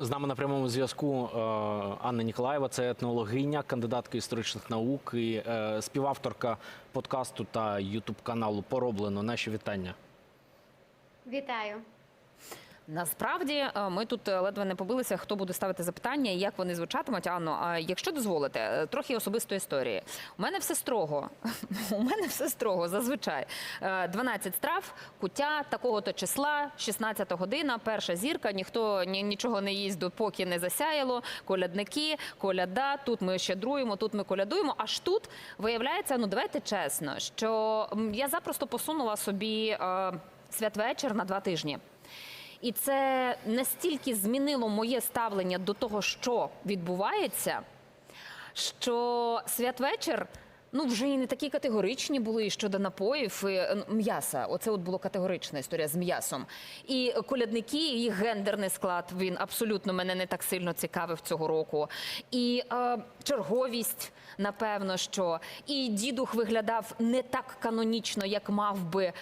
З нами на прямому зв'язку е, Анна Ніколаєва, це етнологиня, кандидатка історичних наук і е, співавторка подкасту та ютуб каналу Пороблено. Наші вітання. Вітаю. Насправді е, ми тут е, ледве не побилися, хто буде ставити запитання як вони звучатимуть. Анно, а якщо дозволите, е, трохи особистої історії. У мене все строго. У мене все строго зазвичай. Е, 12 страв, куття такого-то числа, 16 година, перша зірка. Ніхто ні, нічого не їсть, допоки не засяяло. Колядники, коляда. Тут ми щедруємо, тут ми колядуємо. Аж тут виявляється, ну давайте чесно, що я запросто посунула собі святвечір на два тижні. І це настільки змінило моє ставлення до того, що відбувається, що святвечір. Ну, вже і не такі категоричні були щодо напоїв і е, м'яса. Оце от було категорична історія з м'ясом. І колядники, і їх гендерний склад він абсолютно мене не так сильно цікавив цього року. І е, черговість, напевно, що і дідух виглядав не так канонічно, як мав би.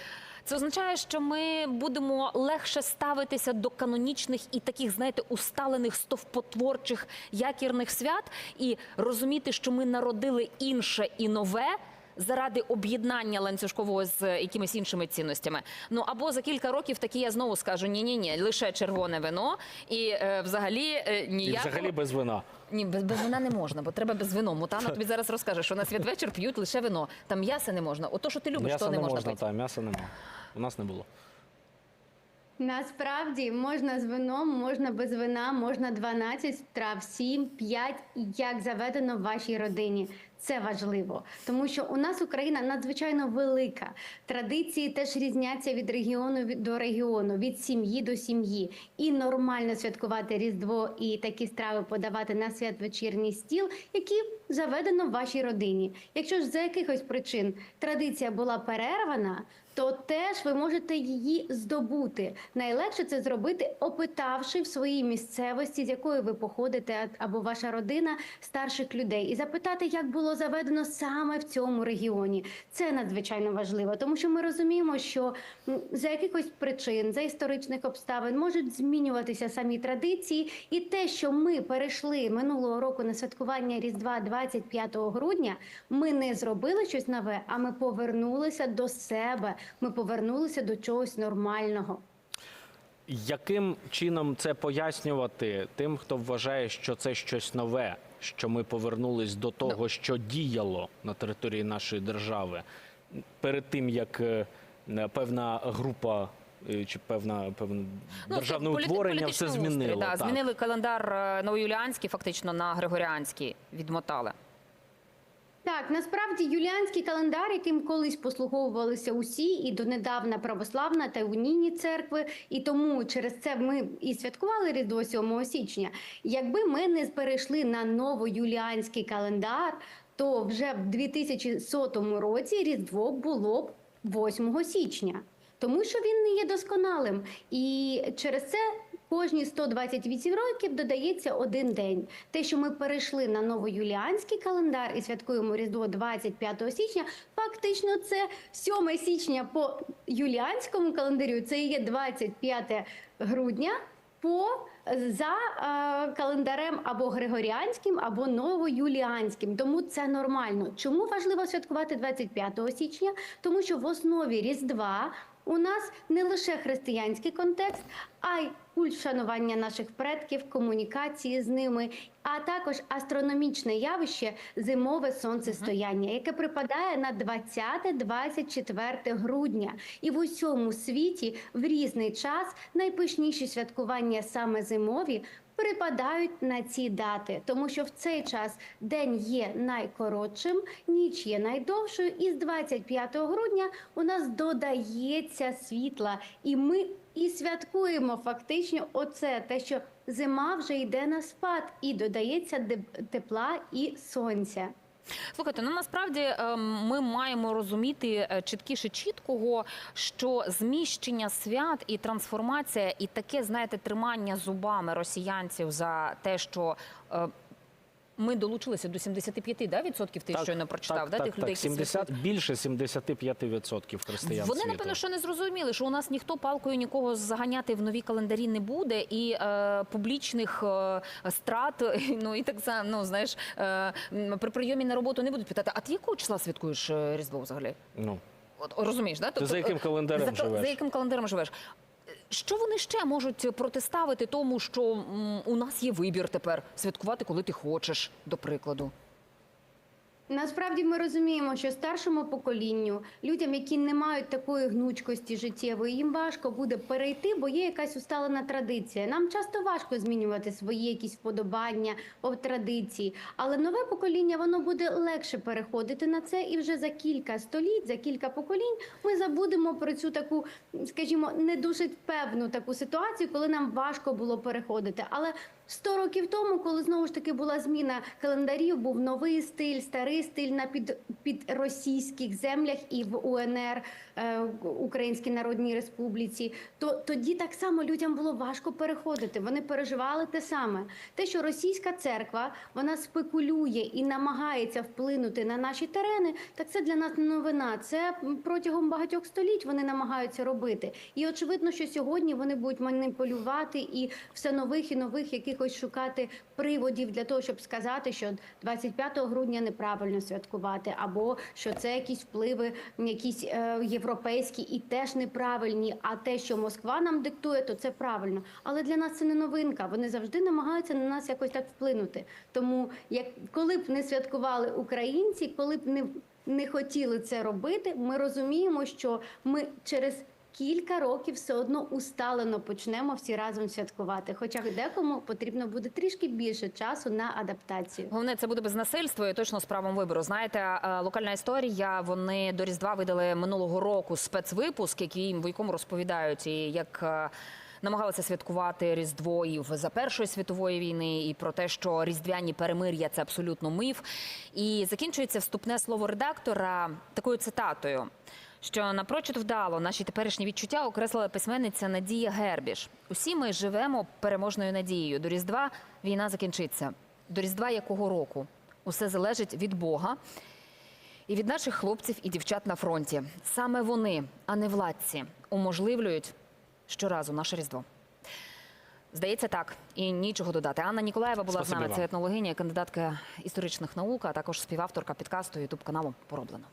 Це означає, що ми будемо легше ставитися до канонічних і таких, знаєте, усталених стовпотворчих якірних свят і розуміти, що ми народили інше і нове. Заради об'єднання ланцюжкового з якимись іншими цінностями. Ну або за кілька років таки я знову скажу: ні, ні, ні, лише червоне вино, і е, взагалі е, І взагалі без вина. Ні, без, без вина не можна, бо треба без вино. Мутана тобі зараз розкаже, що на святвечір п'ють лише вино. Там м'яса не можна. Ото, що ти любиш, М'яса то не не можна можна, пити. та м'яса нема. У нас не було. Насправді можна з вином, можна без вина, можна 12 страв, 7, 5, як заведено в вашій родині. Це важливо, тому що у нас Україна надзвичайно велика. Традиції теж різняться від регіону до регіону, від сім'ї до сім'ї. І нормально святкувати Різдво і такі страви подавати на святвечірній стіл, які заведено в вашій родині. Якщо ж за якихось причин традиція була перервана, то теж ви можете її здобути. Найлегше це зробити, опитавши в своїй місцевості, з якої ви походите, або ваша родина старших людей, і запитати, як було заведено саме в цьому регіоні. Це надзвичайно важливо, тому що ми розуміємо, що за якихось причин, за історичних обставин можуть змінюватися самі традиції, і те, що ми перейшли минулого року на святкування Різдва 25 грудня, ми не зробили щось нове, а ми повернулися до себе. Ми повернулися до чогось нормального. Яким чином це пояснювати тим, хто вважає, що це щось нове, що ми повернулись до того, що діяло на території нашої держави, перед тим як е, певна група чи певна певне державне Ну, утворення все політичний устрій, змінило. да, так. Змінили календар е, новоюліанський фактично на григоріанський, відмотали. Так, насправді юліанський календар, яким колись послуговувалися усі, і донедавна православна та унійні церкви, і тому через це ми і святкували Різдво 7 січня. Якби ми не перейшли на новоюліанський календар, то вже в 2100 році Різдво було б 8 січня. Тому що він не є досконалим, і через це кожні 128 років додається один день. Те, що ми перейшли на новоюліанський календар і святкуємо Різдво 25 січня, фактично це 7 січня по юліанському календарю. Це є 25 грудня. По за е, календарем або григоріанським, або новоюліанським, тому це нормально. Чому важливо святкувати 25 січня? Тому що в основі Різдва у нас не лише християнський контекст, а й культ вшанування наших предків, комунікації з ними, а також астрономічне явище зимове сонцестояння, яке припадає на 20-24 грудня. І в усьому світі в різний час найпишніші святкування саме зимові. Припадають на ці дати, тому що в цей час день є найкоротшим, ніч є найдовшою, і з 25 грудня у нас додається світла, і ми і святкуємо фактично оце, те, що зима вже йде на спад, і додається тепла і сонця. Слухайте, ну насправді е, ми маємо розуміти е, чіткіше чіткого, що зміщення свят і трансформація, і таке, знаєте, тримання зубами росіянців за те, що. Е, Ми долучилися до 75 да, відсотків, ти щойно прочитав, так, да, так, тих людей, так, які 70, більше 75% християн Вони, світу. напевно, що не зрозуміли, що у нас ніхто палкою нікого заганяти в нові календарі не буде, і е, публічних е, страт, ну і так само, ну знаєш, е, при прийомі на роботу не будуть питати, а ти якого числа святкуєш е, Різдво взагалі? Ну, От розумієш, да? за яким календарем за, живеш? За яким календарем живеш? Що вони ще можуть протиставити тому, що у нас є вибір тепер святкувати, коли ти хочеш, до прикладу? Насправді ми розуміємо, що старшому поколінню, людям, які не мають такої гнучкості життєвої, їм важко буде перейти, бо є якась усталена традиція. Нам часто важко змінювати свої якісь вподобання по традиції, але нове покоління воно буде легше переходити на це, і вже за кілька століть, за кілька поколінь ми забудемо про цю таку, скажімо, не дуже певну таку ситуацію, коли нам важко було переходити. Але 100 років тому, коли знову ж таки була зміна календарів, був новий стиль, старий стиль на під, під російських землях і в УНР е, Українській Народній Республіці, то тоді так само людям було важко переходити. Вони переживали те саме. Те, що російська церква вона спекулює і намагається вплинути на наші терени, так це для нас не новина. Це протягом багатьох століть вони намагаються робити. І очевидно, що сьогодні вони будуть маніпулювати і все нових і нових якихось шукати приводів для того, щоб сказати, що 25 грудня неправильно святкувати, або що це якісь впливи, якісь е, європейські і теж неправильні. А те, що Москва нам диктує, то це правильно. Але для нас це не новинка. Вони завжди намагаються на нас якось так вплинути. Тому як коли б не святкували українці, коли б не, не хотіли це робити, ми розуміємо, що ми через кілька років все одно усталено почнемо всі разом святкувати. Хоча декому потрібно буде трішки більше часу на адаптацію. Головне, це буде без насильства і точно з правом вибору. Знаєте, е, локальна історія. Вони до Різдва видали минулого року спецвипуск, який в якому розповідають і як. е, Намагалися святкувати Різдво і за Першої світової війни, і про те, що різдвяні перемир'я це абсолютно міф. І закінчується вступне слово редактора такою цитатою, що напрочуд вдало наші теперішні відчуття окреслила письменниця Надія Гербіш. Усі ми живемо переможною надією. До Різдва війна закінчиться. До Різдва якого року? Усе залежить від Бога і від наших хлопців і дівчат на фронті. Саме вони, а не владці, уможливлюють щоразу наше Різдво. Здається, так і нічого додати. Анна Ніколаєва була з нами. Це етнологиня, кандидатка історичних наук, а також співавторка підкасту Ютуб каналу Пороблено.